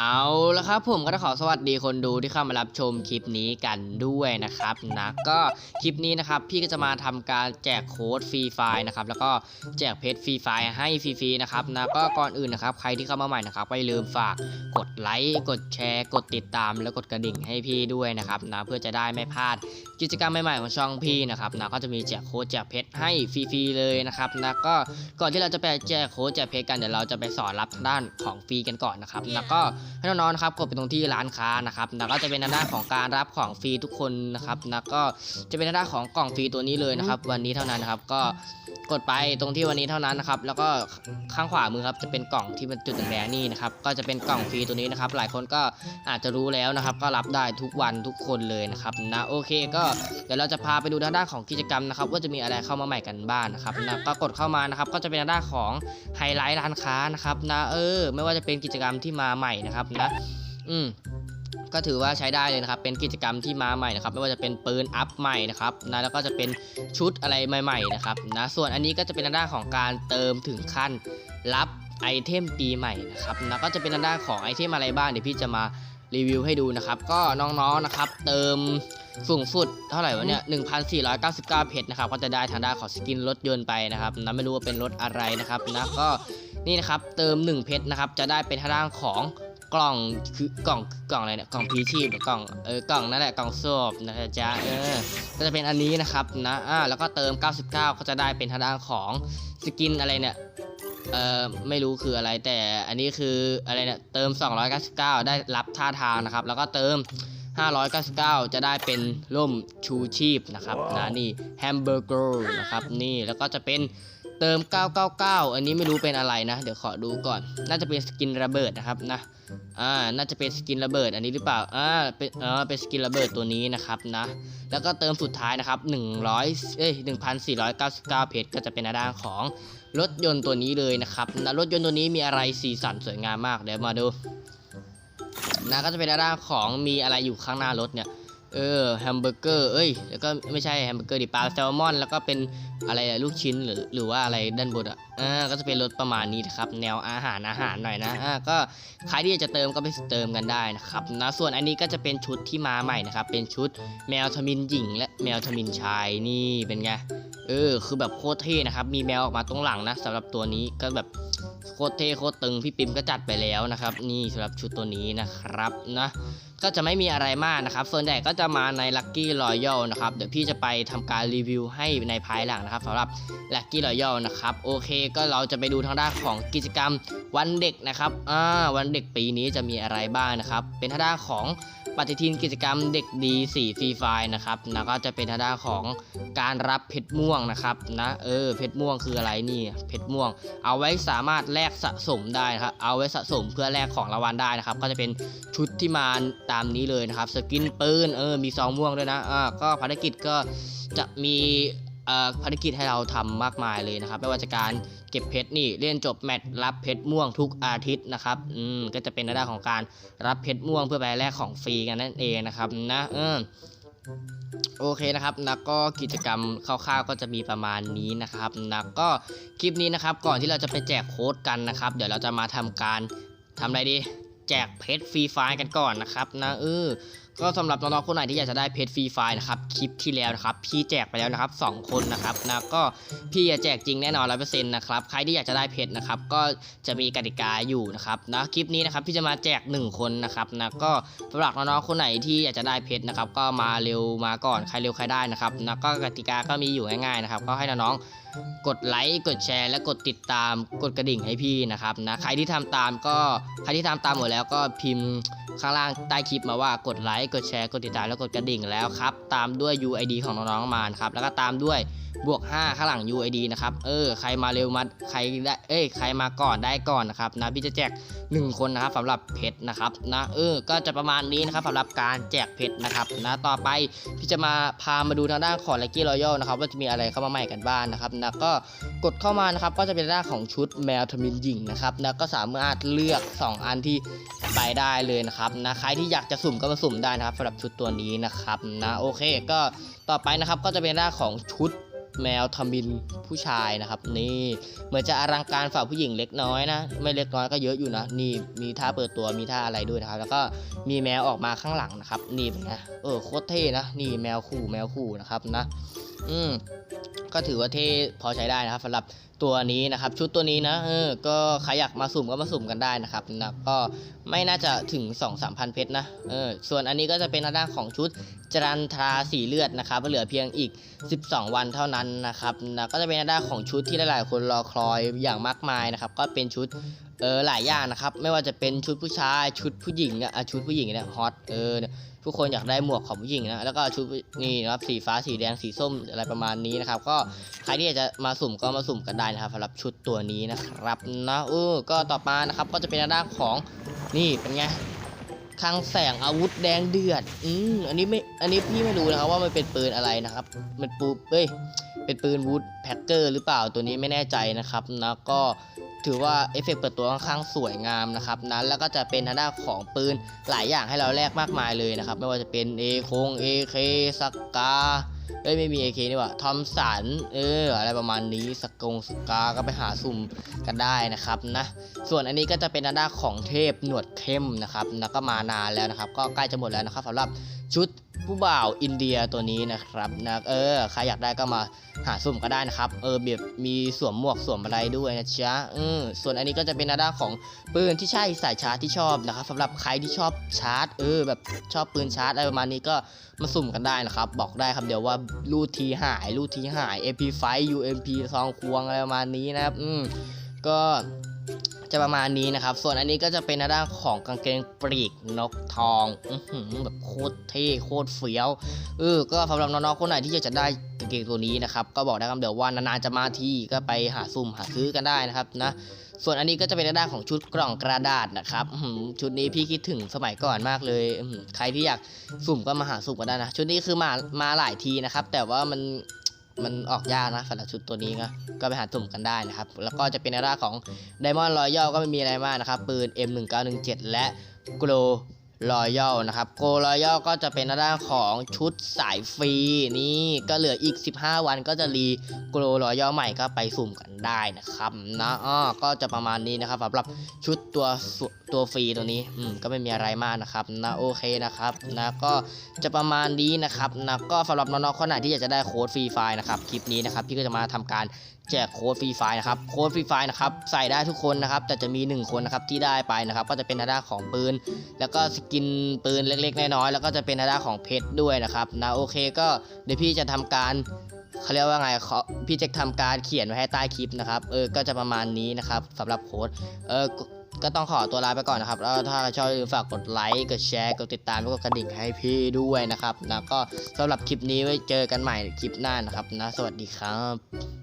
เอาละครับผมก็ต้องขอสวัสดีคนดูที่เข้ามารับชมคลิปนี้กันด้วยนะครับนะก็คลิปนี้นะครับพี่ก็จะมาทำการแจกโค้ดฟรีไฟล์นะครับแล้วก็แจกเพชรฟรีไฟล์ให้ฟรีๆนะครับนะก็ก่อนอื่นนะครับใครที่เข้ามาใหม่นะครับไม่ลืมฝากกดไลค์กดแชร์ กดติดตามแล้วกดกระดิ่งให้พี่ด้วยนะครับนะเพื่อจะได้ไม่พลาดกิจกรรมใหม่ๆของช่องพี่นะครับนะก็จะมีแจกโค้ดแจกเพชรให้ฟรีๆเลยนะครับนะก็ก่อนที่เราจะไปแจกโค้ดแจกเพชรกันเดี๋ยวเราจะไปสอนรับด้านของฟรีกันก่อนนะครับแล้วก็ให้น้องๆนะครับกดไปตรงที่ร้านค้านะครับแล้วก็จะเป็นหน้านของการรับของฟรีทุกคนนะครับแล้วก็จะเป็นหน้านของกล่องฟรีตัวนี้เลยนะครับ วันนี้เท่านั้นนะครับก็ กดไปตรงที่วันนี้เท่านั้นนะครับ แล้วก็ข้างขวามือครับจะเป็นกล่องที่เป็นจุดแดงนี่นะครับ ก็จะเป็นกล่องฟรีตัวนี้นะครับ หลายคนก็อาจจะรู้แล้วนะครับ ก็รับได้ทุกวันทุกคนเลยนะครับนะโอเค ก็เดี๋ยวเราจะพาไปดูด้านด้านของกิจกรรมนะครับ ว่าจะมีอะไรเข้ามาใหม่กันบ้างนะครับนะก็กดเข้ามานะครับ ก็จะเป็นด้านด้านของไฮไลท์ร้านค้านะครับนะเออ ไม่ว่าจะเป็นกิจกรรมที่มาใหม่นะครับนะอืม ก็ถือว่าใช้ได้เลยนะครับ เป็นกิจกรรมที่มาใหม่นะครับ ไม่ว่าจะเป็นปืนอัพใหม่นะครับนะแล้วก็จะเป็นชุดอะไรใหม่ๆนะครับนะ ส่วนอันนี้ก็จะเป็นด้านของการเติมถึงขั้นรับไอเทมปีใหม่นะครับนะก็จะเป็นด้านของไอเทมอะไรบ้างเดี๋ยวพี่จะมารีวิวให้ดูนะครับ ก็น้องๆนะครับ เติมสูงสุดเท่าไหร่วะเนี่ย1,499 เพชรนะครับ ก็จะได้ทางด้านของสกินรถยนต์ไปนะครับนะไม่รู้ว่าเป็นรถอะไรนะครับนะก็นี่นะครับเติม 1 เพชรนะครับ จะได้เป็นทางด้านของ กล่องคือกล่องกล่องอะไรเนี่ยกล่องพีชีพหรือกล่องเออกล่องนั่นแหละกล่องโซบนะจ๊ะเออก็จะเป็นอันนี้นะครับนะอ่าแล้วก็เติม 99 ก็จะได้เป็นทางด้านของสกินอะไรเนี่ยเออไม่รู้คืออะไรแต่อันนี้คืออะไรเนี่ยเติม 299 ได้รับท่าทางนะครับ แล้วก็เติม 599 จะได้เป็นร่มชูชีพนะครับนะนี่แฮมเบอร์เกอร์นะครับนี่แล้วก็จะเป็น เติม 999 อันนี้ไม่รู้เป็นอะไรนะ เดี๋ยวขอดูก่อน น่าจะเป็นสกินระเบิดนะครับนะ อ่า น่าจะเป็นสกินระเบิดอันนี้หรือเปล่า อ่า เป็นเออเป็นสกินระเบิดตัวนี้นะครับนะ แล้วก็เติมสุดท้ายนะครับ 100 เอ้ย 1,499 เพชรก็จะเป็นด้านของรถยนต์ตัวนี้เลยนะครับนะรถยนต์ตัวนี้มีอะไรสีสันสวยงามมาก เดี๋ยวมาดูนะก็จะเป็นด้านของมีอะไรอยู่ข้างหน้ารถเนี่ย เออแฮมเบอร์เกอร์เอ้ยแล้วก็ไม่ใช่แฮมเบอร์เกอร์ดิปลาแซลมอน แล้วก็เป็นอะไรลูกชิ้นหรือหรือว่าอะไรด้านบนอะอ่าก็จะเป็นรถประมาณนี้นะครับแนวอาหารอาหารหน่อยนะอ่าก็ใครที่อยากจะเติมก็ไปเติมกันได้นะครับนะส่วนอันนี้ก็จะเป็นชุดที่มาใหม่นะครับเป็นชุดแมวทมินหญิง และแมวทมินชายนี่เป็นไงเออคือแบบโคตรเท่นะครับมีแมวออกมาตรงหลังนะสำหรับตัวนี้ก็แบบโคตรเท่โคตรตึงพี่ปิมก็จัดไปแล้วนะครับ นี่สำหรับชุดตัวนี้นะครับนะก็จะไม่มีอะไรมากนะครับ ส่วนใหญ่ก็จะมาใน Lucky Royal นะครับ เดี๋ยวพี่จะไปทำการรีวิวให้ในภายหลังนะครับสำหรับ Lucky Royal นะครับ โอเคก็เราจะไปดูทางด้านของกิจกรรมวันเด็กนะครับอ่าวันเด็กปีนี้จะมีอะไรบ้างนะครับ เป็นทางด้านของปฏิทินกิจกรรมเด็กดี4ฟรีไฟล์นะครับแล้วก็จะเป็นทางด้านของการรับเพชรม่วงนะครับนะเออเพชรม่วงคืออะไรนี่เพชรม่วง เอาไว้สามารถแลกสะสมได้นะครับเอาไว้สะสมเพื่อแลกของรางวัลได้นะครับ ก็จะเป็นชุดที่มาตามนี้เลยนะครับ สกินปืนเออมีซองม่วงด้วยนะอ่าก็ภารกิจก็จะมีอ่อภารกิจให้เราทำมากมายเลยนะครับ ไม่ว่าจะการเก็บเพชรนี่เล่นจบแมตช์รับเพชรม่วงทุกอาทิตย์นะครับอืมก็จะเป็นในด้าของการรับเพชรม่วงเพื่อไปแลกของฟรีกันนั่นเองนะครับนะเออโอเคนะครับแล้วก็กิจกรรมคร่าวๆก็จะมีประมาณนี้นะครับแล้วก็คลิปนี้นะครับก่อนที่เราจะไปแจกโค้ดกันนะครับ เดี๋ยวเราจะมาทำการทำอะไรดี แจกเพชรฟรีไฟล์กันก่อนนะครับนะเออ ก็สำหรับน้องๆคนไหนที่อยากจะได้เพชรฟรีไฟล์นะครับคลิปที่แล้วนะครับพี่แจกไปแล้วนะครับ 2 คนนะครับนะก็พี่จะแจกจริงแน่นอนร้อยเปอร์เซ็นต์นะครับใครที่อยากจะได้เพชรนะครับก็จะมีกติกาอยู่นะครับนะคลิปนี้นะครับพี่จะมาแจก 1 คนนะครับนะก็สำหรับน้องๆคนไหนที่อยากจะได้เพชรนะครับก็มาเร็วมาก่อนใครเร็วใครได้นะครับนะก็กติกาก็มีอยู่ง่ายๆนะครับก็ให้น้องๆกดไลค์กดแชร์และกดติดตามกดกระดิ่งให้พี่นะครับนะใครที่ทำตามก็ใครที่ทำตามหมดแล้วก็พิมพ์ข้างล่างใต้คลิปมาว่ากดไลค์กดแชร์กดติดตามแล้วกดกระดิ่งแล้วครับตามด้วย UID ของน้องๆมานครับแล้วก็ตามด้วยบวก 5 ข้างหลัง UID นะครับ เออ ใครมาเร็วมา ใครได้ เอ้ย ใครมาก่อนได้ก่อนนะครับนะพี่จะแจก 1 คนนะครับสำหรับเพชรนะครับนะ เออ ก็จะประมาณนี้นะครับสำหรับการแจกเพชรนะครับนะ ต่อไปพี่จะมาพามาดูทางด้านของ Lucky Royal นะครับว่าจะมีอะไรเข้ามาใหม่กันบ้างนะครับนะ ก็กดเข้ามานะครับก็จะเป็นด้านของชุดแมวทมินหญิงนะครับนะ ก็สามารถเลือก 2 อันที่ไปได้เลยนะครับนะ ใครที่อยากจะสุ่มก็มาสุ่มได้นะครับสำหรับชุดตัวนี้นะครับนะ โอเค ก็ ต่อไปนะครับก็จะเป็นหน้าของชุดแมวทมินผู้ชายนะครับ นี่เหมือนจะอลังการฝ่าผู้หญิงเล็กน้อยนะ ไม่เล็กน้อยก็เยอะอยู่นะ นี่มีท่าเปิดตัวมีท่าอะไรด้วยนะครับ แล้วก็มีแมวออกมาข้างหลังนะครับ นี่เป็นไงเออโคตรเท่นะนี่แมวคู่แมวคู่นะครับนะ อืมก็ถือว่าเท่พอใช้ได้นะครับสำหรับตัวนี้นะครับ ชุดตัวนี้นะเออก็ใครอยากมาสุ่มก็มาสุ่มกันได้นะครับนะก็ไม่น่าจะถึง 2 3 0 0 0 เพชรนะเออส่วนอันนี้ก็จะเป็นหน้าด้านของชุดจรันทราสีเลือดนะครับเหลือเพียงอีก 12 วันเท่านั้นนะครับนะก็จะเป็นหน้าด้านของชุดที่หลายๆ คนรอคอยอย่างมากมายนะครับ ก็เป็นชุด เออหลายอย่างนะครับ ไม่ว่าจะเป็นชุดผู้ชายชุดผู้หญิงอะชุดผู้หญิงเนี่ยฮอตเออทุกคนอยากได้หมวกของผู้หญิงนะแล้วก็ชุดนี่นะครับสีฟ้าสีแดงสีส้มอะไรประมาณนี้นะครับ ก็ใครที่อยากจะมาสุ่มก็มาสุ่มกันได้นะครับสำหรับชุดตัวนี้นะครับนะเออก็ต่อมานะครับก็จะเป็นด้านของนี่เป็นไงคลังแสงอาวุธแดงเดือด อืม อันนี้ไม่ อันนี้พี่ไม่รู้นะครับว่ามันเป็นปืนอะไรนะครับ มันปูเอ้ย เป็นปืนวูดแพ็กเกอร์หรือเปล่าตัวนี้ไม่แน่ใจนะครับนะก็ ถือว่าเอฟเฟกต์เปิดตัวค่อนข้างสวยงามนะครับนะแล้วก็จะเป็นทางด้านของปืนหลายอย่างให้เราแลกมากมายเลยนะครับ ไม่ว่าจะเป็นเอคงเอเคสกาเอ้ยไม่มีเอเคนี่ว่าทอมสันเอออะไรประมาณนี้สกงสกาก็ไปหาสุ่มกันได้นะครับนะส่วนอันนี้ก็จะเป็นหน้าด้านของเทพหนวดเข้มนะครับนะก็มานานแล้วนะครับ ก็ใกล้จะหมดแล้วนะครับสำหรับ ชุดผู้บ่าวอินเดียตัวนี้นะครับนะเออใครอยากได้ก็มาหาสุ่มก็ได้นะครับ เออแบบมีสวมหมวกสวมอะไรด้วยนะจ๊ะเออส่วนอันนี้ก็จะเป็นหน้าด้านของปืนที่ใช่สายชาร์จที่ชอบนะครับสำหรับใครที่ชอบชาร์จ เออ แบบชอบปืนชาร์จอะไรประมาณนี้ก็มาสุ่มกันได้นะครับ บอกได้ครับเดี๋ยวว่ารูทีหายรูทีหาย AP5 UMP ซองควงอะไรประมาณนี้นะครับ อืมก็ จะประมาณนี้นะครับ ส่วนอันนี้ก็จะเป็นหน้าด้านของกางเกงปรีกนกทองอืแบบโคตรเท่โคตรเฟี้ยวเออก็สำหรับน้องๆคนไหนที่อยากจะได้กางเกงตัวนี้นะครับ ก็บอกได้ครับเดี๋ยวว่านานๆจะมาที่ก็ไปหาสุ่มหาซื้อกันได้นะครับนะส่วนอันนี้ก็จะเป็นด้านของชุดกล่องกระดาษนะครับชุดนี้พี่คิดถึงสมัยก่อนมากเลยใครที่อยากสุ่มก็มาหาสุ่มกันได้นะชุดนี้คือมามาหลายทีนะครับ แต่ว่ามัน มันออกยากนะสำหรับชุดตัวนี้นะก็ไปหาสุ่มกันได้นะครับ แล้วก็จะเป็นในร่าของ Diamond Royal ก็ไม่มีอะไรมากนะครับ ปืน M1917 และ Glow Royal นะครับ Glow Royal ก็จะเป็นในด้านของชุดสายฟรีนี่ก็เหลืออีก 15 วันก็จะรีโกลรอย่อใหม่ก็ไปสุ่มกันได้นะครับนะอ้อก็จะประมาณนี้นะครับสำหรับชุดตัวตัวฟรีตัวนี้อืมก็ไม่มีอะไรมากนะครับนะโอเคนะครับนะก็จะประมาณนี้นะครับนะก็สำหรับน้องๆคนไหนที่อยากจะได้โค้ดฟรีไฟล์นะครับคลิปนี้นะครับพี่ก็จะมาทำการ แจกโค้ดฟรีไฟล์นะครับโค้ดฟรีไฟล์นะครับใส่ได้ทุกคนนะครับ แต่จะมี 1 คนนะครับที่ได้ไปนะครับ ก็จะเป็นหน้าด้านของปืน แล้วก็สกินปืนเล็กๆน้อยๆแล้วก็จะเป็นหน้าด้านของเพชรด้วยนะครับนะโอเคก็เดี๋ยวพี่จะทำการเขาเรียกว่าไงเขาพี่จะทำการเขียนไว้ให้ใต้คลิปนะครับเออก็จะประมาณนี้นะครับสำหรับโค้ดเออก็ต้องขอตัวลาไปก่อนนะครับ แล้วถ้าชอบอย่าลืมฝากกดไลค์ กดแชร์ กดติดตามแล้วก็กระดิ่งให้พี่ด้วยนะครับ นะก็สำหรับคลิปนี้ไว้เจอกันใหม่คลิปหน้านะครับ นะ สวัสดีครับ